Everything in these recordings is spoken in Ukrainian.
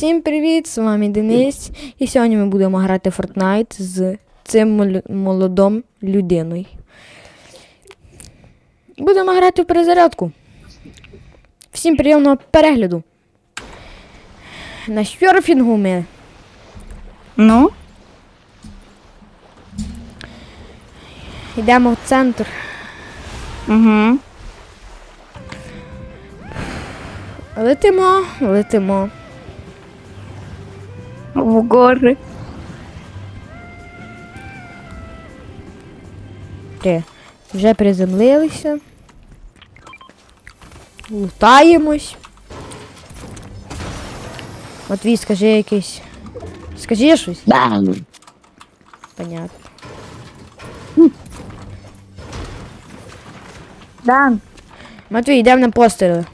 Всім привіт! З вами Денис. І сьогодні ми будемо грати в Fortnite з цим молодом людиною. Будемо грати в перезарядку. Всім приємного перегляду. На серфінгу ми. Ну, Йдемо в центр. угу. Летимо, летимо. В гори. Три. Вже приземлилися. Лутаємось. Матвій, скажи якийсь. Скажи щось. Понятно. Дан. Матвій, йдемо на постріли.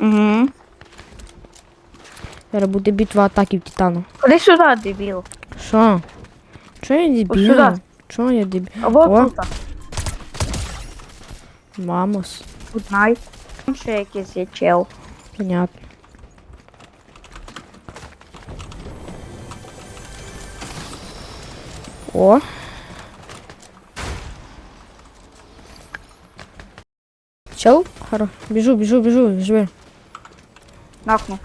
Угу. Зараз буде битва атаків Титану. Ходи сюди, дебіл. Що? Чого я дебіл? сюди. Чого я дебіл? А вот тут. Мамос. Тут най. Там ще якийсь є чел. Понятно. О. Чел? Хоро. Біжу, біжу, біжу, живи. Накну.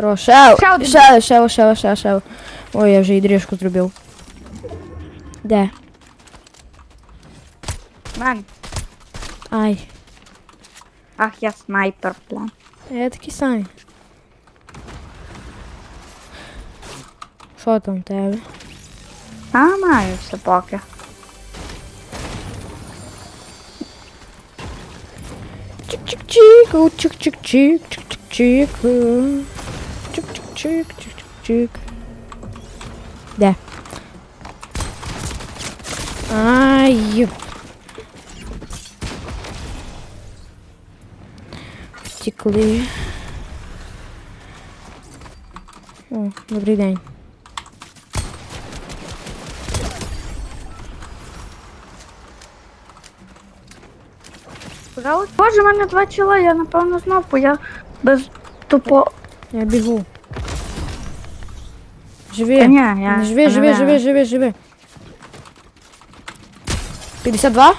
Хорош. Ще, Ще один. ще, ще, ще, ще, ще. Ой, я вже і дріжку зробив. Де? Мен. Ай. Ах, я снайпер, блин. Я такий самий. Що там в тебе? А, маю все поки. Чик-чик-чик, у, чик-чик-чик, чик-чик-чик. У. Чик-чик-чик, чик-чик-чик. Де? Ай. Втекли. О, добрий день. Боже, в мене два чола, я напевно знав, бо я без тупо. Я бігу. Та Живи. ні, я. Живи, я живи, не живи, живи, живи. 52?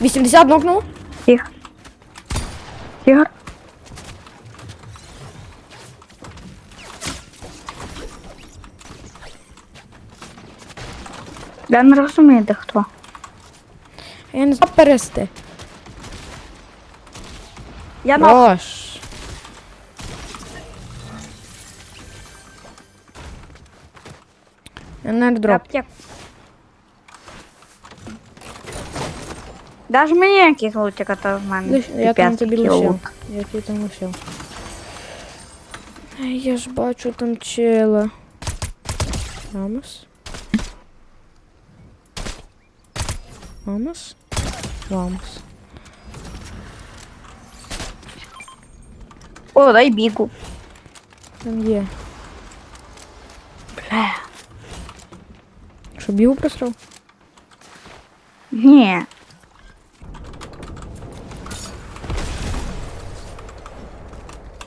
80 нокнув? Тихо. Тихо. Я не розумію, де хто. Я не знаю перести. Я на Рош. Енердроп. аптек. Даш мені якийсь лутик, а то в мене Лиш- Я там піпець тобі який лишив. лут. Я тобі там лишив. Ай, Я ж бачу там чела. Вамос. Вамос. Вамос. О, дай бігу. Там є. Що бігу просрав? Ні.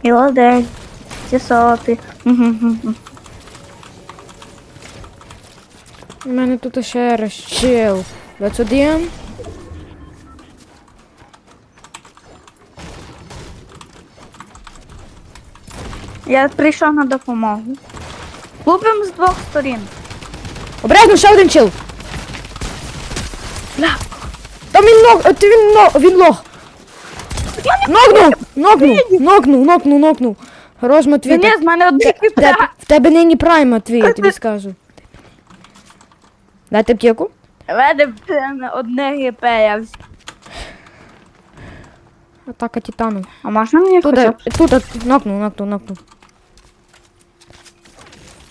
Молодець. Ці соти. У мене тут ще раз чел. 21. Я прийшов на допомогу. Лупимо з двох сторін. Обережно, ще один чел. Бля. Там він ног, е, ти він ног, він лох. Нокнув, нокнув, нокнув, нокнув, нокнув. Хорош, Матвій. Ні, з мене один В тебе, в тебе нині прайм, Матвій, я тобі скажу. Дайте аптеку. В мене блін, одне ГП я Атака титану. А можна мені Тут, хоча б? е, тут, е, нокнув, нокнув, нокнув.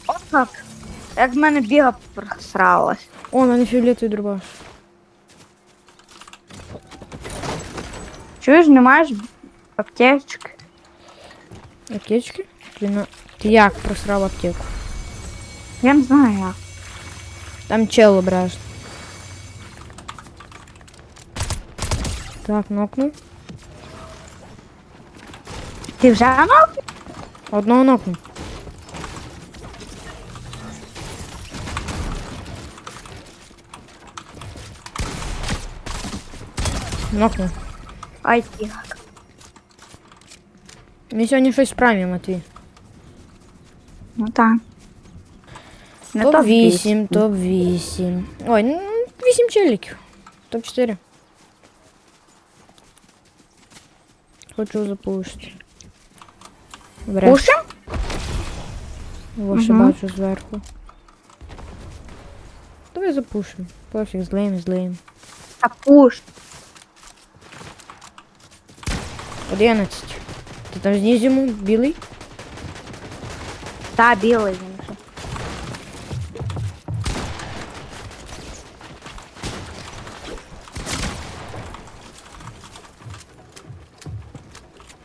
О, так. Як в мене біга просралась. О, у мене фіолетовий дробаш. Чуєш, не маєш аптечки? Аптечки? Ти, на... Ти як просрав аптеку? Я не знаю як. Там чел обережно. Так, нокнув. Ти вже нав? Одного нокнув. Нокнув. Ай, тігак. Ми сьогодні щось справимо, Матвій. Ну так. Не Топ вісім. 8, топ 8. Ой, ну 8 челіків. Топ 4. Хочу запушити. Вряд. Пушим? Його ще Мгм. бачу зверху. Давай запушимо. Пофіг, злим, злим. А пуш. 11. Ти там йому білий? Та, білий він.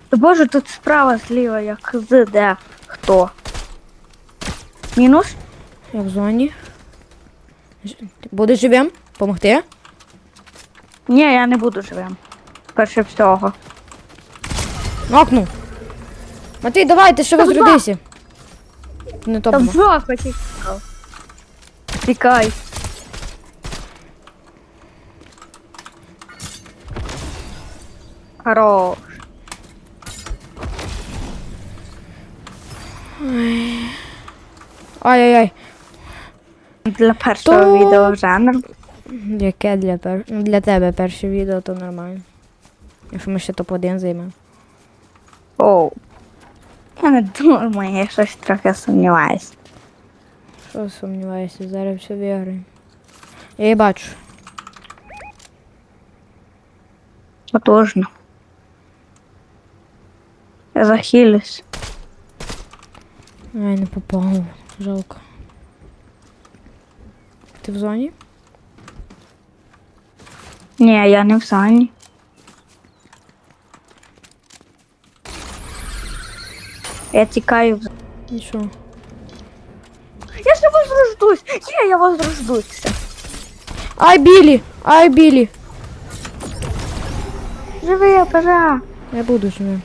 Та Боже, тут справа зліва, як з де хто. Мінус? Я в зоні. Ж- ти Будеш живем? Помогти? Ні, я не буду живим. Перше всього. Нокнув. Матвій, давай, ти ще Та возродися. Не топ Та в 2. жопу. Тікай. Хорош. Ай-яй-яй. Для першого То- відео норм- Яке для пер... для тебе перше відео, то нормально. Якщо ми ще топ-1 займемо. Оу. Я не думаю, я щось трохи сумніваюся. Що сумніваюся, зараз все виграємо. Я її бачу. Потужно. Я захилюсь. Ай, не попав. Жалко. Ти в зоні? Ні, я не в зоні. Я тікаю в з- І що? Я ще возрождусь! Є, я возрождусь. Ай, білі! Ай, білі! Живи, пожа. Я буду живим.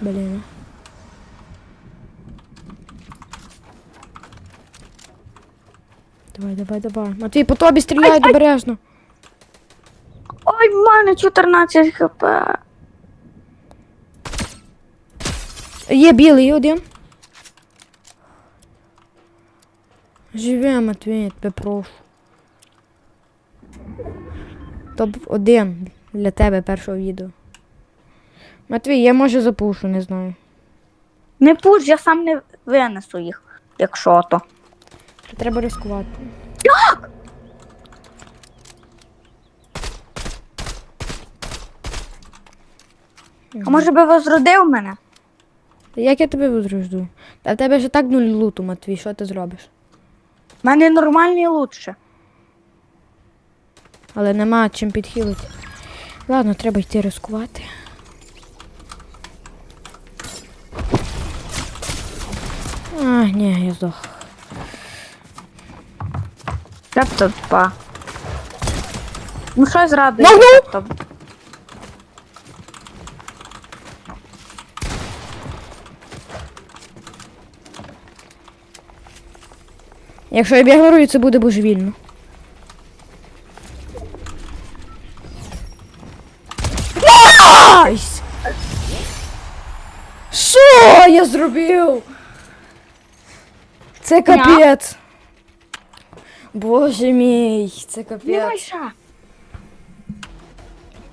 Блін. Давай, давай, давай. Матвій, по тобі стріляють Ай, ай. обережно. Ой, в мене 14 хп. Є білий один. Живе, Матвій, тебе прошу. Топ один для тебе першого відео. Матвій, я може запушу, не знаю. Не пуш, я сам не винесу їх, якщо то. Треба ризикувати. А може би возродив мене? Та Як я тебе возрожду? Та в тебе ж і так нуль луту, Матвій, що ти зробиш? У мене нормальні лучше. Але нема чим підхилити. Ладно, треба йти ризикувати. А, ні, я здох. Тобто два. Ну що зрадує? Ногнув! Тобто, Якщо я бігаю, це буде божевільно. Найс! Що я зробив? Це капець. Боже мій, це капець.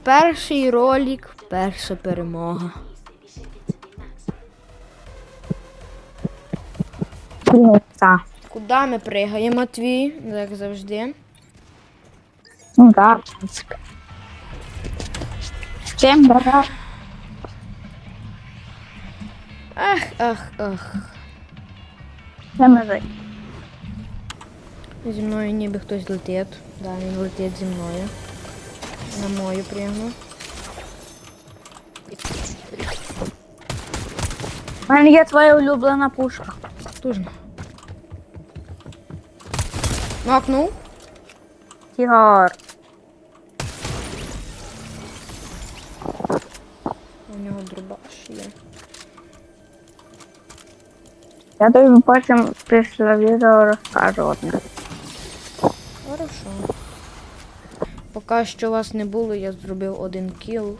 Перший ролик, перша перемога. Так. Куди ми пригаємо, Матвій? Як завжди. Ну так. Чим брат? Ах, ах, ах. Це ми Зі мною ніби хтось летить. Да, він летить зі мною. На мою прямо. У мене є твоя улюблена пушка. Тужно. Макнув. Тігар. У нього дробаш є. Я тобі потім після відео розкажу одне. Хорошо. Поки що вас не було, я зробив один кіл.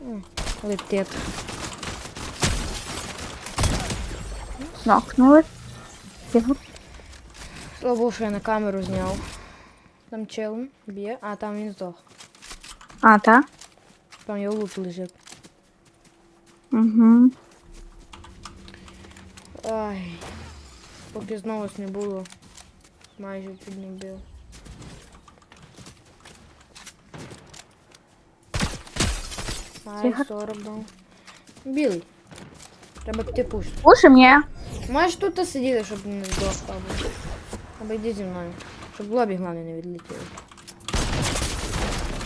О, Летить. Нокнули. Слава Богу, що я на камеру зняв. Там чел б'є, а там він здох. А, так? Там його лут лежить. Угу. Ай. Поки знову не було. Майже піднібив. Ай, Тихо. 40 дав. Білий. Треба піти пушити. Слушай мене. Можеш тут сидіти, щоб не здох або. Або йди зі мною. Щоб лобі головне не відлетіло.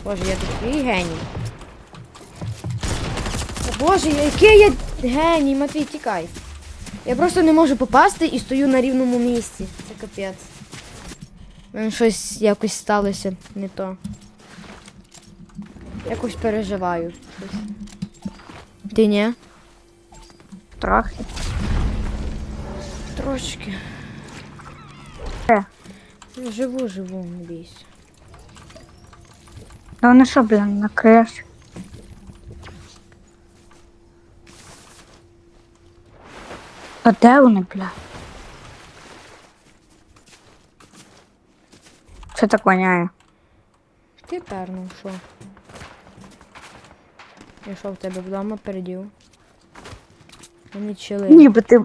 Боже, я такий геній. О, Боже, який я геній, Матвій, тікай. Я просто не можу попасти і стою на рівному місці. Це капець. У мене щось якось сталося не то. Якось переживаю. Щось. Ти ні? Трохи. Е. Я живу, живу, не бійся. Та вони що, блін, накриєш? А де вони, бля? Що так воняє? Ти пернув, що? Я що в тебе вдома передів? Вони чили. Ніби ти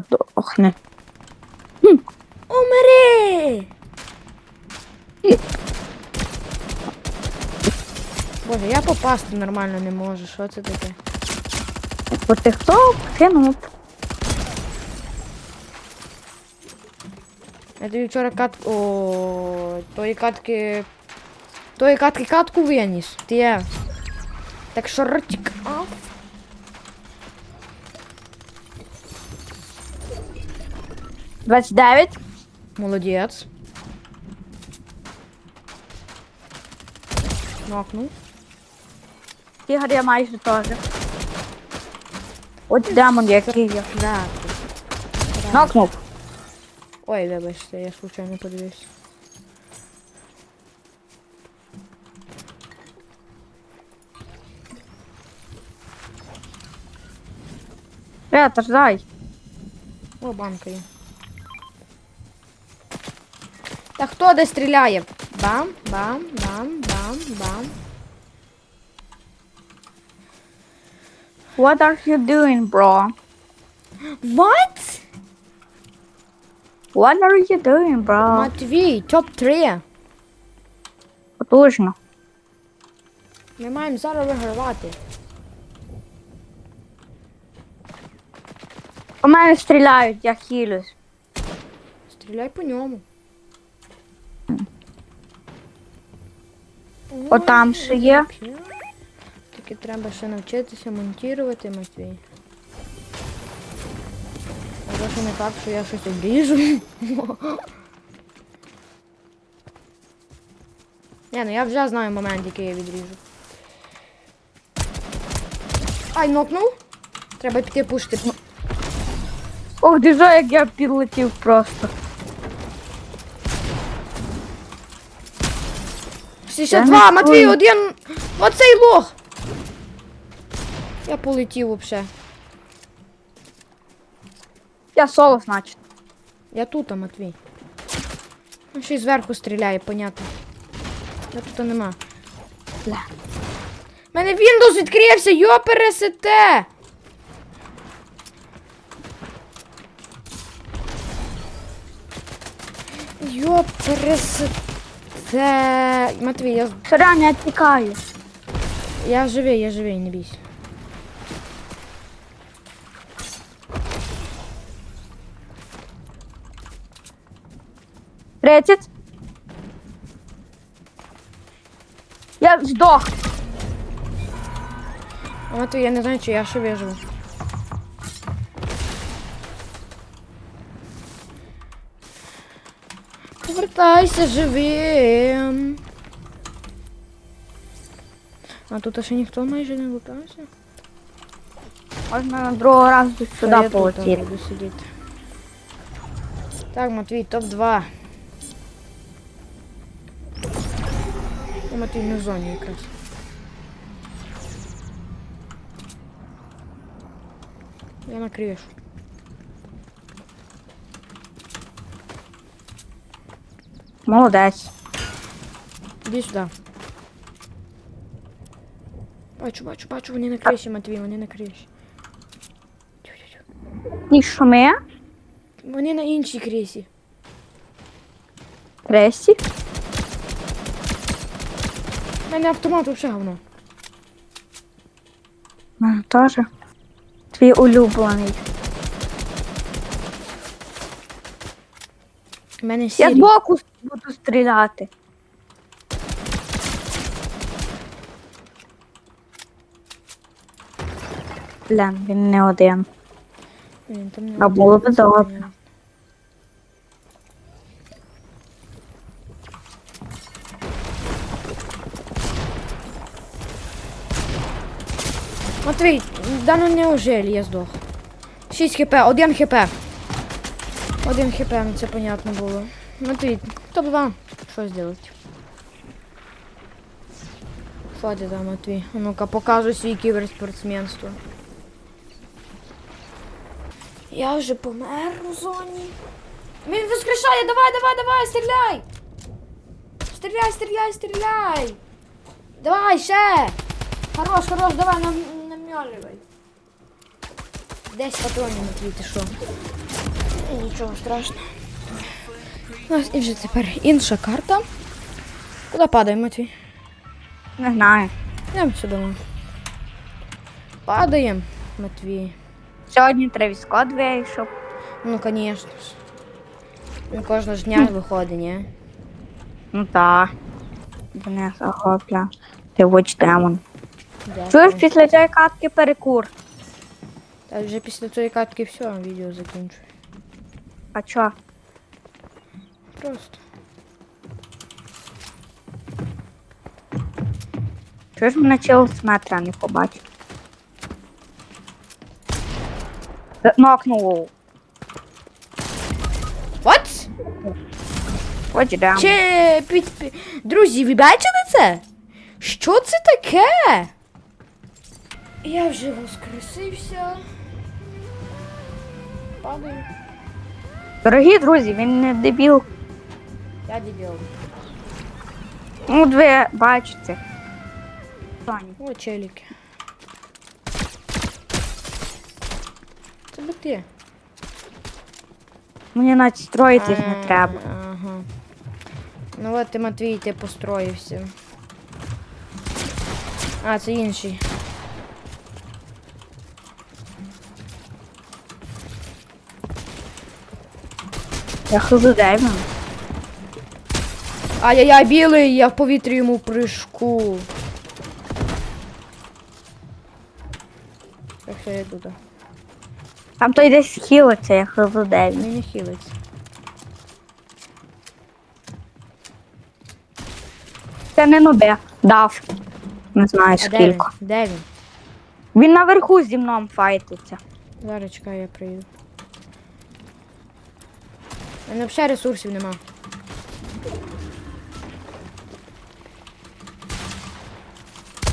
здохне. Умри! Боже, я попасти нормально не можу. Що це таке? Бо ти хто кинув? Я тобі вчора кат... О, тої катки... Тої катки катку виніс. Ти є. Так що ротик. А? Двадцять дев'ять. Молодець. Нокнув. Ігор я майже теж. От демон який я. Да. Нокнув. Ой, вибачте, я случайно подивився. Ретер, дай. О, банка є. Та хто де стріляє? Бам, бам, бам, бам, бам. What are you doing, bro? What? What are you doing, bro? Матвій, топ-3. Потужно. Ми маємо зараз вигравати. У мене стріляють, я хилюсь. Стріляй по ньому. О, там ще є. Тільки треба ще навчитися монтувати, Матвій. А то що не так, що я щось обріжу. Ні, ну я вже знаю момент, який я відріжу. Ай, нокнув. Треба піти пушити. Ох, диже, як я підлетів просто. 62, Я Матвій, один. Оцей лох. Я полетів взагалі. Я соло, значить. Я тут, а Матвій. Ну, ще й зверху стріляє, понятно. Я тут нема. Бля. У мене Windows відкрився, йо пересете! Йо пересете. Матвій, я, Сорян, я тікаю. я живий, я живий, не бійся. Тридцять. Я здох. А Матвій, я не знаю, чи я ще виживу. Повертайся живим. А тут ще ніхто майже не лутався. Можна на другого разу Що сюди я тут полетіти. буду сидіти. Так, Матвій, топ-2. О, Матвій не в зоні якраз. Я накриєш. Молодець. Іди сюди. Бачу, бачу, бачу, вони на криші, Матвій, вони на криші. І що ми? Вони на іншій крісі. Тресі. У мене автомат вообще говно. Мене теж. Твій улюблений. У мене Я сірий. збоку буду стріляти. Блін, він не один. Блін, там не А було б добре. Матвій, да ну неужели я здох. 6 хп, 1 хп. 1 хп, це понятно було. Матвій, топ-2. Що зробити? Що ти там, Матвій? Ну-ка, показуй свій кіберспортсменство. Я вже помер у зоні. Він воскрешає, давай, давай, давай, стріляй! Стріляй, стріляй, стріляй! Давай, ще! Хорош, хорош, давай, нам, намёливай. 10 патронів Матвій, ти що? Нічого страшного. У нас і вже тепер інша карта. Куди падаємо, Матвій? Не знаю. Йдемо сюди. Падаємо, Матвій. Сьогодні Тревіс Скотт вийшов. Ну, звісно ж. Ну, кожного ж дня виходить, ні? Ну так. Денис охопля. Ти Watch Demon. Чуєш після цієї катки перекур? Та вже після цієї катки все, відео закінчую. А чо? Просто. Чуєш мене чел з метра не побачив? Е, Нокнув. What? Watch Demon. Чи під, під... Друзі, ви бачили це? Що це таке? Я вже воскресився. Падаю. Дорогі друзі, він не дебіл. Я дебіл. Ну, от ви бачите. О, челіки. Це би ти. Мені навіть строїтись не треба. Ага. Ну от ти, Матвій, ти построївся. А, це інший. Я хожу Демон. Ай-яй-яй, білий, я в повітрі йому прыжку. Так я тут. Там той десь хілиться, я хожу Демон. Мені не хилиться. Це не нобе. Дав. Не знаю А де він? скільки. Де він? Він наверху зі мною файтиться. Зараз чекай, я прийду. У мене взагалі ресурсів нема.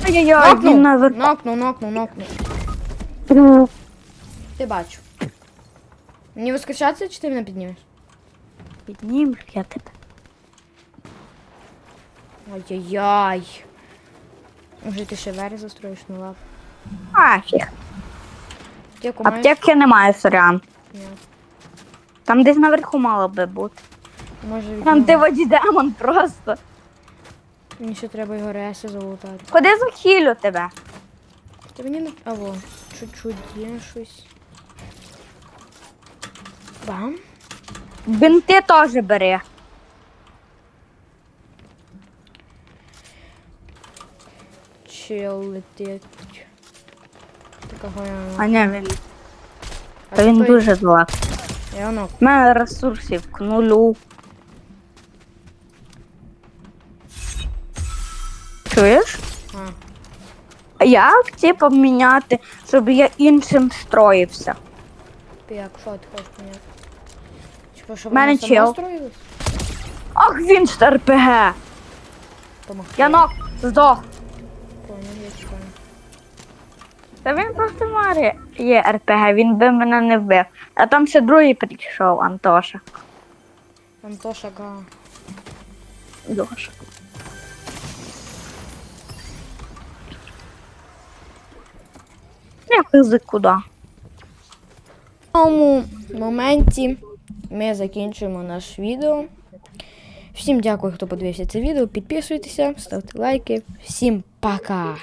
Ай-яй-яй, він Нокнув, нокнув, нокнув, нокнув. Ти бачу. Мені воскрешатися чи ти мене піднімеш? Піднімеш я тебе. Ай-яй-яй. Може ти ще вері застроїш, ну. Афіг. Аптеку маєш? Аптеки немає, сорян. Ні. Там десь наверху мало би бути. Може від Там нього. ти воді демон просто. Мені ще треба його реси залутати. Ходи захилю тебе. Та мені не... А во, чуть-чуть є щось. Бам. Бинти теж бери. Чел летить. Такого я... А ні, він. А Та він дуже зла. Я воно. У мене ресурсів к нулю. Чуєш? А. як типу, міняти, щоб я іншим строївся? Як, що ти хочеш поміняти? Типа, щоб мене чел. Ах, він ж РПГ! Помогти. Янок, здох. Та він просто має є РПГ, він би мене не вбив. А там ще другий прийшов, Антоша. Антоша га. Льоша. Я пизи куди? В цьому моменті ми закінчуємо наш відео. Всім дякую, хто подивився це відео. Підписуйтеся, ставте лайки. Всім пока!